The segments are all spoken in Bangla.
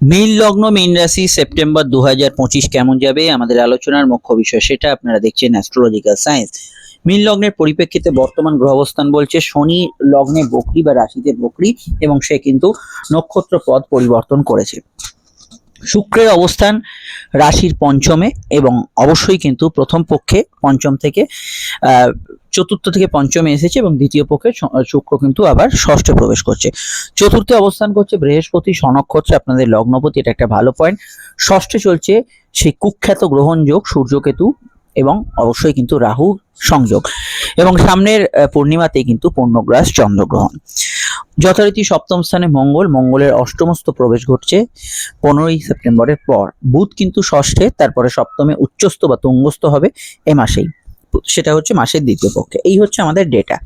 মীন লগ্ন মীন রাশি সেপ্টেম্বর দু হাজার পঁচিশ কেমন যাবে? আমাদের আলোচনার মুখ্য বিষয় সেটা আপনারা দেখছেন অ্যাস্ট্রোলজিক্যাল সায়েন্স মীন লগ্নের পরিপ্রেক্ষিতে বর্তমান গ্রহ অবস্থান বলছে শনি লগ্নে বকরি বা রাশিতে বকরি এবং সে কিন্তু নক্ষত্র পদ পরিবর্তন করেছে। শুক্রের অবস্থান রাশির পঞ্চমে এবং অবশ্যই কিন্তু প্রথম পক্ষে পঞ্চম থেকে চতুর্থ থেকে পঞ্চমে এসেছে এবং দ্বিতীয় পক্ষে শুক্র কিন্তু আবার ষষ্ঠে প্রবেশ করছে। চতুর্থে অবস্থান করছে বৃহস্পতি সনক্ষত্রে আপনাদের লগ্নপতি, এটা একটা ভালো পয়েন্ট ষষ্ঠে চলছে সেই কুখ্যাত গ্রহণযোগ সূর্যকেতু এবং অবশ্যই কিন্তু রাহু সংযোগ এবং সামনের পূর্ণিমাতে কিন্তু পূর্ণগ্রাস চন্দ্রগ্রহণ। যথারীতি সপ্তম স্থানে মঙ্গল, মঙ্গলের অষ্টমস্ত প্রবেশ ঘটছে পনেরোই সেপ্টেম্বরের পর। বুধ কিন্তু ষষ্ঠে, তারপরে সপ্তমে উচ্চস্থ বা তুঙ্গস্থ হবে এ মাসেই। সেটা হচ্ছে মাসের দ্বিতীয় পক্ষে। এই হচ্ছে আমাদের ডেটা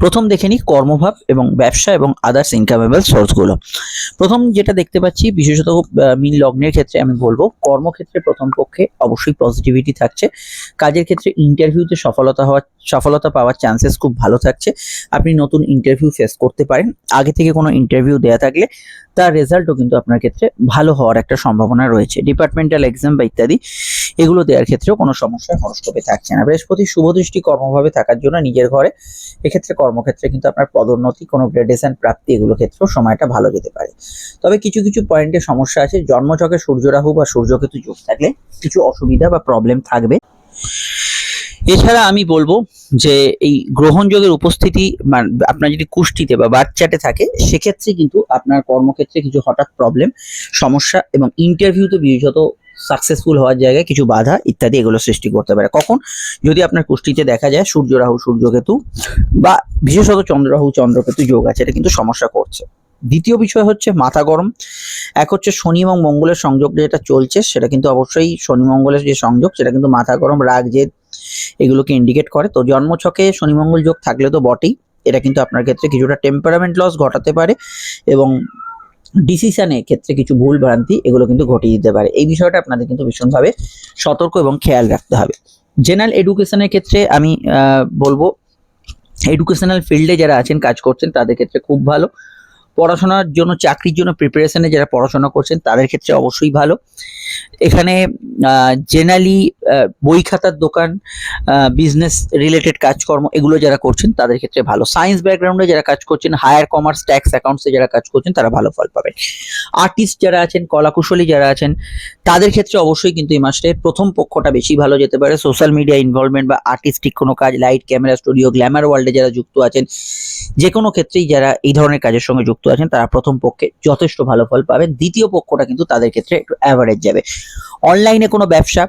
প্রথম দেখে নিই কর্মভাব এবং ব্যবসা এবং আদার্স ইনকামেবল সোর্সগুলো প্রথম যেটা দেখতে পাচ্ছি, বিশেষত মীন লগ্নের ক্ষেত্রে আমি বলব, কর্মক্ষেত্রে প্রথম পক্ষে অবশ্যই পজিটিভিটি থাকছে। কাজের ক্ষেত্রে ইন্টারভিউতে সফলতা হওয়ার, সফলতা পাওয়ার চান্সেস খুব ভালো থাকছে। আপনি নতুন ইন্টারভিউ ফেস করতে পারেন। আগে থেকে কোনো ইন্টারভিউ দেয়া থাকলে তার রেজাল্টও কিন্তু আপনার ক্ষেত্রে ভালো হওয়ার একটা সম্ভাবনা রয়েছে। ডিপার্টমেন্টাল এক্সাম বা ইত্যাদি। এগুলো দেওয়ার ক্ষেত্রেও কোনো সমস্যা হরস্কোপে থাকছে না। বৃহস্পতি শুভদৃষ্টি কর্মভাবে থাকার জন্য নিজের ঘরে এক্ষেত্রে কর্মক্ষেত্রে কিন্তু আপনার পদোন্নতি, কোনো গ্রেডেশন প্রাপ্তি এগুলো ক্ষেত্রেও সময়টা ভালো যেতে পারে। তবে কিছু কিছু পয়েন্টে সমস্যা আছে। জন্মচকে সূর্য রাহু বা সূর্যকেতু যোগ থাকলে কিছু অসুবিধা বা প্রবলেম থাকবে। এছাড়া আমি বলব যে এই গ্রহণযোগের উপস্থিতি আপনার যদি কুষ্টিতে বা বাচ্চাটে থাকে, সেক্ষেত্রে কিন্তু আপনার কর্মক্ষেত্রে কিছু হঠাৎ প্রবলেম সমস্যা এবং ইন্টারভিউতে বিশেষত সাকসেসফুল হওয়ার জায়গায় কিছু বাধা ইত্যাদি এগুলো সৃষ্টি করতে পারে। কখন? যদি আপনার কুষ্টিতে দেখা যায়, সূর্য রাহু সূর্যকেতু বা বিশেষত চন্দ্ররাহু চন্দ্রকেতু যোগ আছে, এটা কিন্তু সমস্যা করছে। দ্বিতীয় বিষয় হচ্ছে মাথা গরম। এক হচ্ছে শনি এবং মঙ্গলের সংযোগ যেটা চলছে, সেটা কিন্তু অবশ্যই শনি মঙ্গলের যে সংযোগ, সেটা কিন্তু মাথা গরম, রাগ, জেদ এগুলোকে ইন্ডিকেট করে। তো জন্মছকে শনি মঙ্গল যোগ থাকলে তো বটেই। এটা কিন্তু আপনার ক্ষেত্রে কিছুটা টেম্পারামেন্ট লস ঘটাতে পারে এবং ডিসিশনের ক্ষেত্রে কিছু ভুল ভ্রান্তি এগুলো কিন্তু ঘটিয়ে দিতে পারে। এই বিষয়টা আপনাদের কিন্তু ভীষণভাবে সতর্ক এবং খেয়াল রাখতে হবে। জেনারেল এডুকেশনের ক্ষেত্রে আমি বলব এডুকেশনাল ফিল্ডে যারা আছেন, কাজ করছেন, তাদের ক্ষেত্রে খুব ভালো। পড়াশোনার জন্য, চাকরির জন্য প্রিপারেশনে যারা পড়াশোনা করছেন, তাদের ক্ষেত্রে অবশ্যই ভালো। এখানে জেনারেলি বই খাতার দোকান বিজনেস রিলেটেড কাজকর্ম এগুলো যারা করছেন, তাদের ক্ষেত্রে ভালো। সায়েন্স ব্যাকগ্রাউন্ডে যারা কাজ করছেন হায়ার কমার্স ট্যাক্স অ্যাকাউন্টসে যারা কাজ করছেন, তারা ভালো ফল পাবেন। আর্টিস্ট যারা আছেন, কলাকুশলী যারা আছেন, তাদের ক্ষেত্রে অবশ্যই কিন্তু এই মাসে প্রথম পক্ষটা বেশি ভালো যেতে পারে। সোশ্যাল মিডিয়া ইনভলভমেন্ট বা আর্টিস্টিক কোনো কাজ লাইট ক্যামেরা স্টুডিও গ্ল্যামার ওয়ার্ল্ডে যারা যুক্ত আছেন যে কোনো ক্ষেত্রেই যারা এই ধরনের কাজের সঙ্গে যুক্ত আছেন, তারা প্রথম পক্ষে যথেষ্ট ভালো ফল পাবেন। দ্বিতীয় পক্ষটা কিন্তু তাদের ক্ষেত্রে একটু অ্যাভারেজ যাবে। অনলাইনে কোনো ব্যবসা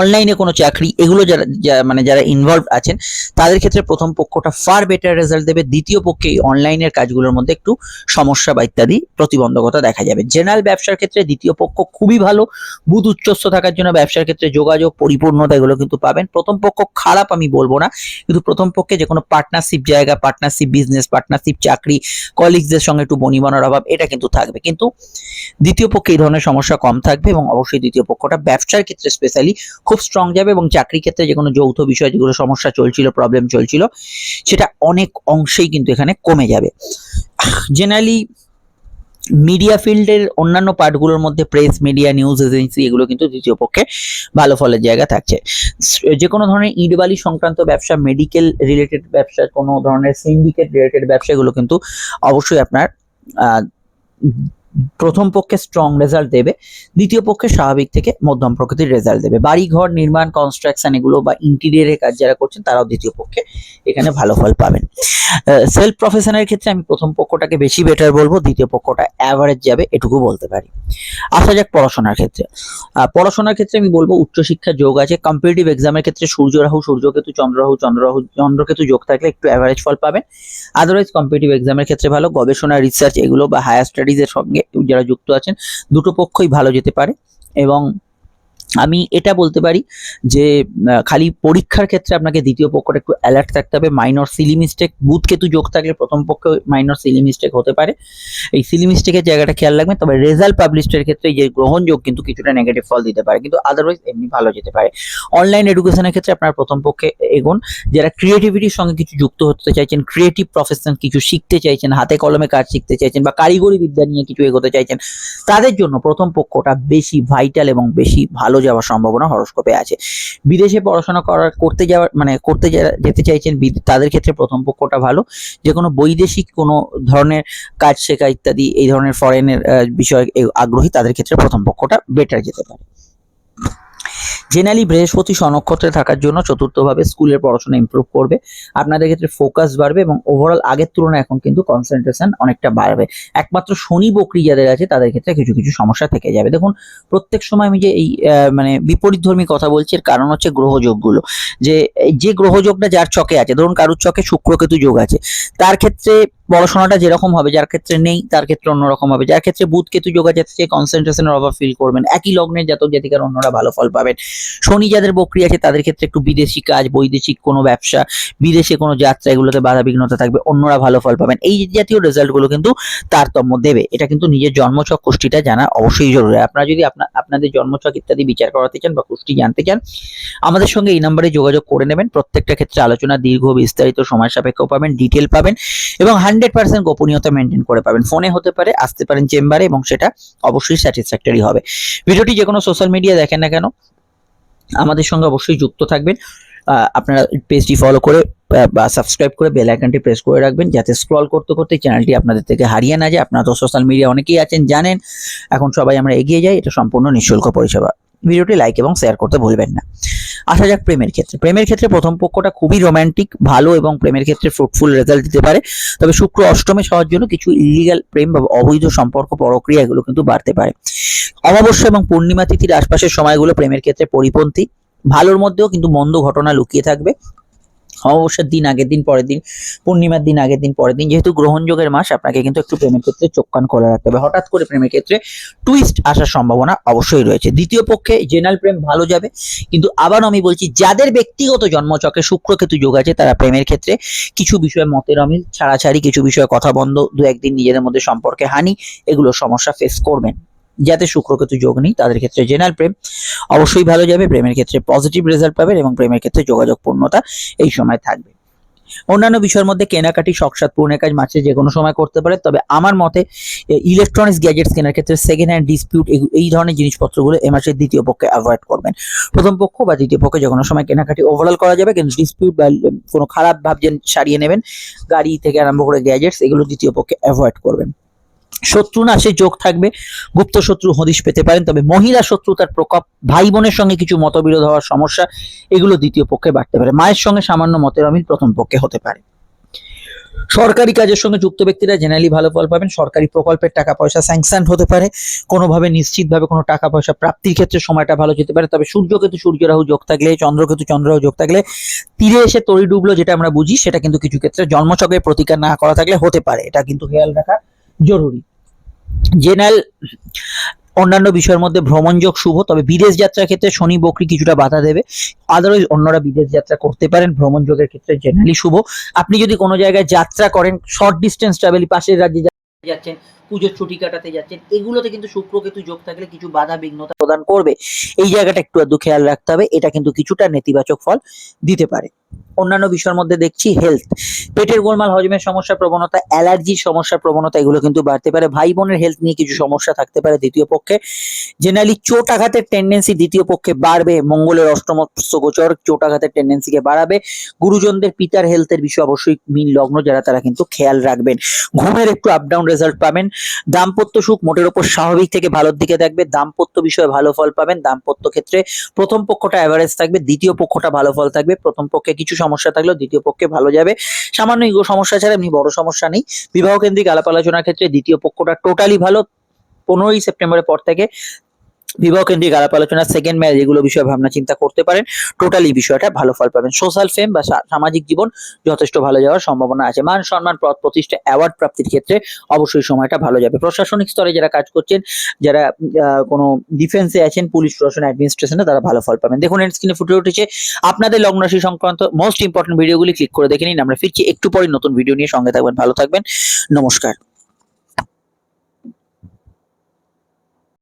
অনলাইনে কোনো চাকরি, এগুলো যারা মানে যারা ইনভলভ আছেন, তাদের ক্ষেত্রে প্রথম পক্ষটা ফার বেটার রেজাল্ট দেবে। দ্বিতীয় পক্ষে এই অনলাইনের কাজগুলোর মধ্যে একটু সমস্যা বা ইত্যাদি প্রতিবন্ধকতা দেখা যাবে। জেনারেল ব্যবসার ক্ষেত্রে দ্বিতীয় পক্ষ খুবই ভালো। বুধ উচ্চস্থ থাকার জন্য ব্যবসার ক্ষেত্রে যোগাযোগ, পরিপূর্ণতা এগুলো কিন্তু পাবেন। প্রথম পক্ষ খারাপ আমি বলব না, কিন্তু প্রথম পক্ষে যে কোনো পার্টনারশিপ জায়গা পার্টনারশিপ বিজনেস পার্টনারশিপ চাকরি কলিগসদের সঙ্গে একটু বনিবনার অভাব, এটা কিন্তু থাকবে। কিন্তু দ্বিতীয় পক্ষে এই ধরনের সমস্যা কম থাকবে এবং অবশ্যই দ্বিতীয় পক্ষটা ব্যবসার ক্ষেত্রে স্পেশালি খুব স্ট্রং যাবে এবং চাকরি ক্ষেত্রে যে কোনো যৌথ বিষয়, যেগুলো সমস্যা চলছিল প্রবলেম চলছিল, সেটা অনেক অংশেই কিন্তু এখানে কমে যাবে। জেনারেলি মিডিয়া ফিল্ডের অন্যান্য পার্টগুলোর মধ্যে প্রেস মিডিয়া নিউজ এজেন্সি এগুলো কিন্তু দ্বিতীয় পক্ষে ভালো ফলের জায়গা থাকছে। যে কোনো ধরনের ইটবালি সংক্রান্ত ব্যবসা মেডিকেল রিলেটেড ব্যবসা, কোনো ধরনের সিন্ডিকেট রিলেটেড ব্যবসাগুলো কিন্তু অবশ্যই আপনার প্রথম পক্ষে স্ট্রং রেজাল্ট দেবে, দ্বিতীয় পক্ষে স্বাভাবিক থেকে মধ্যম প্রকৃতির রেজাল্ট দেবে। বাড়ি ঘর নির্মাণ কনস্ট্রাকশন এগুলো বা ইন্টিরিয়ারের কাজ যারা করছেন তারাও দ্বিতীয় পক্ষে এখানে ভালো ফল পাবেন। সেলফ প্রফেশনের ক্ষেত্রে আমি প্রথম পক্ষটাকে বেশি বেটার বলব, দ্বিতীয় পক্ষটা অ্যাভারেজ যাবে, এটুকু বলতে পারি। আসা যাক পড়াশোনার ক্ষেত্রে। পড়াশোনার ক্ষেত্রে আমি বলব উচ্চশিক্ষার যোগ আছে কম্পিটিটিভ এক্সামের ক্ষেত্রে সূর্য রাহু, সূর্যকেতু চন্দ্ররাহু চন্দ্ররাহু চন্দ্রকেতু যোগ থাকলে একটু অ্যাভারেজ ফল পাবেন। আদারওয়াইজ কম্পিটিটিভ এক্সামের ক্ষেত্রে ভালো, গবেষণা রিসার্চ এগুলো বা হায়ার স্টাডিজের সঙ্গে যারা যুক্ত আছেন দুটো পক্ষই ভালো যেতে পারে এবং আমি এটা বলতে পারি যে খালি পরীক্ষার ক্ষেত্রে আপনাকে দ্বিতীয় পক্ষটা একটু অ্যালার্ট থাকতে হবে। Minor silly mistake Budh Ketu যোগ থাকলে প্রথম পক্ষে মাইনর সিলি মিস্টেক হতে পারে। এই সিলি মিস্টেকের জায়গাটা খেয়াল রাখবেন, তবে রেজাল্ট পাবলিশের ক্ষেত্রে যে গ্রহণযোগ কিন্তু কিছুটা নেগেটিভ ফল দিতে পারে, কিন্তু আদারওয়াইজ এমনি ভালো যেতে পারে। অনলাইন এডুকেশনের ক্ষেত্রে আপনার প্রথম পক্ষে এগোন। যারা ক্রিয়েটিভিটির সঙ্গে কিছু যুক্ত হতে চাইছেন ক্রিয়েটিভ প্রফেশন কিছু শিখতে চাইছেন, হাতে কলমে কাজ শিখতে চাইছেন বা কারিগরি বিদ্যা নিয়ে কিছু এগোতে চাইছেন, তাদের জন্য প্রথম পক্ষটা বেশি ভাইটাল এবং বেশি ভালো যাওয়ার সম্ভাবনা হরস্কোপে আছে। বিদেশে পড়াশোনা করার, করতে যাওয়ার মানে করতে যেতে চাইছেন তাদের ক্ষেত্রে প্রথম পক্ষটা ভালো। যে কোনো বৈদেশিক কোনো ধরনের কাজ শেখা ইত্যাদি, এই ধরনের ফরেনের বিষয়ে আগ্রহী তাদের ক্ষেত্রে প্রথম পক্ষটা বেটার যেতে পারে। জেনারেলি বৃহস্পতি স্বনক্ষত্রে থাকার জন্য চতুর্থভাবে স্কুলের পড়াশোনা ইমপ্রুভ করবে। আপনাদের ক্ষেত্রে ফোকাস বাড়বে এবং ওভারঅল আগের তুলনায় এখন কিন্তু কনসেন্ট্রেশন অনেকটা বাড়বে। একমাত্র শনি বকরি যাদের আছে, তাদের ক্ষেত্রে কিছু কিছু সমস্যা থেকে যাবে। দেখুন, প্রত্যেক সময় আমি যে এই মানে বিপরীতধর্মী কথা বলছি, এর কারণ হচ্ছে গ্রহযোগগুলো। যে যে গ্রহযোগটা যার চকে আছে, ধরুন কারুর চকে শুক্রকেতু যোগ আছে, তার ক্ষেত্রে পড়াশোনাটা যেরকম হবে, যার ক্ষেত্রে নেই, তার ক্ষেত্রে অন্যরকম হবে। যার ক্ষেত্রে বুধ কেতু যোগ সে কনসেন্ট্রেশনের অভাব ফিল করবেন। একই লগ্নের জাতক জাতিকার অন্যরা ভালো ফল পাবেন। শনি যাদের বকরি আছে, তাদের ক্ষেত্রে একটু বিদেশি কাজ, বৈদেশিক কোনো ব্যবসা, বিদেশে কোনো যাত্রা, এগুলোতে বাধা বিঘ্নতা থাকবে, অন্যরা ভালো ফল পাবেন। এই জাতীয় রেজাল্টগুলো কিন্তু তারতম্য দেবে। এটা কিন্তু নিজের জন্মছক কুষ্টিটা জানা অবশ্যই জরুরি। আপনারা যদি আপনা- আপনাদের জন্মছক ইত্যাদি বিচার করাতে চান বা কুষ্টি জানতে চান, আমাদের সঙ্গে এই নাম্বারে যোগাযোগ করে নেবেন। প্রত্যেকটা ক্ষেত্রে আলোচনা দীর্ঘ, বিস্তারিত, সময় সাপেক্ষ পাবেন ডিটেল পাবেন এবং হান্ড্রেড পার্সেন্ট গোপনীয়তা মেনটেন করে পাবেন। ফোনে হতে পারে, আসতে পারেন চেম্বারে এবং সেটা অবশ্যই স্যাটিসফ্যাক্টরি হবে। ভিডিওটি যে কোনো সোশ্যাল মিডিয়া দেখেন না কেন, আমাদের সঙ্গে অবশ্যই যুক্ত থাকবেন। আপনারা পেজটি ফলো করে বা সাবস্ক্রাইব করে বেল আইকনটি প্রেস করে রাখবেন, যাতে স্ক্রল করতে করতে চ্যানেলটি আপনাদের থেকে হারিয়ে না যায়। আপনারা তো সোশ্যাল মিডিয়া অনেকেই আছেন, জানেন। এখন সবাই আমরা এগিয়ে যাই, এটা সম্পূর্ণ নিঃশুল্ক পরিষেবা। ভিডিওটি লাইক এবং শেয়ার করতে ভুলবেন না। আসা যাক প্রেমের ক্ষেত্রে। প্রেমের ক্ষেত্রে প্রথম পক্ষটা খুবই রোমান্টিক ভালো এবং প্রেমের ক্ষেত্রে ফ্রুটফুল রেজাল্ট দিতে পারে। তবে শুক্র অষ্টমে সবার জন্য কিছু ইলিগাল প্রেম বা অবৈধ সম্পর্ক পরক্রিয়া এগুলো কিন্তু বাড়তে পারে। অমাবস্যা এবং পূর্ণিমা তিথির আশপাশের সময়গুলো প্রেমের ক্ষেত্রে পরিপন্থী। ভালোর মধ্যেও কিন্তু মন্দ ঘটনা লুকিয়ে থাকবে। অমাবস্যার দিন আগের দিন, পরের দিন, পূর্ণিমার দিন আগের দিন, পরের দিন, যেহেতু গ্রহণযোগের মাস, আপনাকে কিন্তু একটু প্রেমের ক্ষেত্রে চোখ কান খোলা রাখতে হবে। হঠাৎ করে প্রেমের ক্ষেত্রে টুইস্ট আসার সম্ভাবনা অবশ্যই রয়েছে। দ্বিতীয় পক্ষে জেনারেল প্রেম ভালো যাবে, কিন্তু আবার আমি বলছি, যাদের ব্যক্তিগত জন্মচকে শুক্রকেতু যোগ আছে, তারা প্রেমের ক্ষেত্রে কিছু বিষয়ে মতের অমিল, ছাড়াছাড়ি, কিছু বিষয়ে কথা বন্ধ দু একদিন নিজেদের মধ্যে সম্পর্কে হানি, এগুলো সমস্যা ফেস করবেন। যাতে শুক্রকেতু যোগ নেই, তাদের ক্ষেত্রে জেনারেল প্রেম অবশ্যই ভালো যাবে প্রেমের ক্ষেত্রে পজিটিভ রেজাল্ট পাবেন এবং প্রেমের ক্ষেত্রে যোগাযোগ পূর্ণতা এই সময় থাকবে। অন্যান্য বিষয়ের মধ্যে কেনাকাটি শখসাত পূর্ণের কাজ মাসে যে কোনো সময় করতে পারে তবে আমার মতে ইলেকট্রনিক্স গ্যাজেটস কেনার ক্ষেত্রে সেকেন্ড হ্যান্ড ডিসপিউট এই ধরনের জিনিসপত্রগুলো এ মাসের দ্বিতীয় পক্ষে অ্যাভয়েড করবেন। প্রথম পক্ষ বা দ্বিতীয় পক্ষে যে কোনো সময় কেনাকাটি ওভারঅল করা যাবে, কিন্তু ডিসপিউট বা কোনো খারাপ ভাব ভাবছেন সারিয়ে নেবেন, গাড়ি থেকে আরম্ভ করে গ্যাজেটস এগুলো দ্বিতীয় পক্ষে অ্যাভয়েড করবেন। শত্রু না সে যোগ থাকবে। গুপ্ত শত্রু হদিশ পেতে পারেন, তবে মহিলা শত্রুতার প্রকোপ, ভাই বোনের সঙ্গে কিছু মতবিরোধ হওয়ার সমস্যা, এগুলো দ্বিতীয় পক্ষে বাড়তে পারে। মায়ের সঙ্গে সামান্য মতের অমিল প্রথম পক্ষে হতে পারে। সরকারি কাজের সঙ্গে যুক্ত ব্যক্তিরা জেনারেলি ভালো ফল পাবেন। সরকারি প্রকল্পের টাকা পয়সা স্যাংশন হতে পারে। কোনোভাবে নিশ্চিতভাবে কোনো টাকা পয়সা প্রাপ্তির ক্ষেত্রে সময়টা ভালো যেতে পারে, তবে সূর্যকেতু সূর্য রাহু যোগ থাকলে চন্দ্রকেতু চন্দ্র রাহু যোগ থাকলে, তীরে এসে তরি ডুবলো যেটা আমরা বুঝি, সেটা কিন্তু কিছু ক্ষেত্রে জন্মচকের প্রতিকার না করা থাকলে হতে পারে। এটা কিন্তু খেয়াল রাখা জরুরি। জেনারেল অন্যান্য বিষয়ের মধ্যে ভ্রমণযোগ শুভ, তবে বিদেশ যাত্রার ক্ষেত্রে শনি বকরি কিছুটা বাধা দেবে। আদারওয়াইজ অন্যরা বিদেশ যাত্রা করতে পারেন ভ্রমণযোগের ক্ষেত্রে জেনারেলি শুভ। আপনি যদি কোনো জায়গায় যাত্রা করেন শর্ট ডিস্টেন্স ট্রাভেল পাশের রাজ্যে যাচ্ছেন, পুজোর ছুটি কাটাতে যাচ্ছেন, এগুলোতে কিন্তু শুক্র কেতু যোগ থাকলে কিছু বাধা বিঘ্নতা প্রদান করবে। এই জায়গাটা একটু আধটু খেয়াল রাখতে হবে, এটা কিন্তু কিছুটা নেতিবাচক ফল দিতে পারে। অন্যান্য বিষয়ের মধ্যে দেখছি হেলথ পেটের গোলমাল, হজমের সমস্যা, প্রবণতা অ্যালার্জির সমস্যার প্রবণতা, এগুলো কিন্তু বাড়তে পারে। ভাই বোনের হেলথ নিয়ে কিছু সমস্যা থাকতে পারে দ্বিতীয় পক্ষে। জেনারেলি চোট আঘাতের টেন্ডেন্সি দ্বিতীয় পক্ষে বাড়বে। মঙ্গলের অষ্টম গোচর চোট আঘাতের টেন্ডেন্সিকে বাড়াবে। গুরুজনদের পিতার হেলথের বিষয়ে অবশ্যই মিল লগ্ন যারা, তারা কিন্তু খেয়াল রাখবেন। ঘুমের একটু আপ ডাউন রেজাল্ট পাবেন। দাম্পত্য সুখ মোটের ওপর স্বাভাবিক থেকে ভালোর দিকে থাকবে দাম্পত্য বিষয়ে ভালো ফল পাবেন। দাম্পত্য ক্ষেত্রে প্রথম পক্ষটা অ্যাভারেজ থাকবে। দ্বিতীয় পক্ষটা ভালো ফল থাকবে। প্রথম পক্ষে কিছু সমস্যা থাকলেও দ্বিতীয় পক্ষে ভালো যাবে। সামান্য ইগো সমস্যা ছাড়া এমনি বড় সমস্যা নেই। বিবাহ কেন্দ্রিক আলাপ আলোচনার ক্ষেত্রে দ্বিতীয় পক্ষটা টোটালি ভালো। পনেরোই সেপ্টেম্বরের পর থেকে বিবাহ কেন্দ্রিক আলাপ আলোচনা সেকেন্ড ম্যারেজ এগুলো বিষয়ে ভাবনা চিন্তা করতে পারেন। টোটালি বিষয়টা ভালো ফল পাবেন। সোশ্যাল ফেম বা সামাজিক জীবন যথেষ্ট ভালো যাওয়ার সম্ভাবনা আছে। মান সম্মান পদ প্রতিষ্ঠা অ্যাওয়ার্ড প্রাপ্তির ক্ষেত্রে অবশ্যই সময়টা ভালো যাবে। প্রশাসনিক স্তরে যারা কাজ করছেন, যারা কোনো ডিফেন্সে আছেন পুলিশ প্রশাসন অ্যাডমিনিস্ট্রেশনে তারা ভালো ফল পাবেন। দেখুন এন্ড স্ক্রিনে ফুটে উঠেছে আপনাদের লগ্ন রাশি সংক্রান্ত মোস্ট ইম্পর্টেন্ট ভিডিওগুলি ক্লিক করে দেখে নিন। আমরা ফিরছি একটু পরে নতুন ভিডিও নিয়ে। সঙ্গে থাকবেন, ভালো থাকবেন। নমস্কার।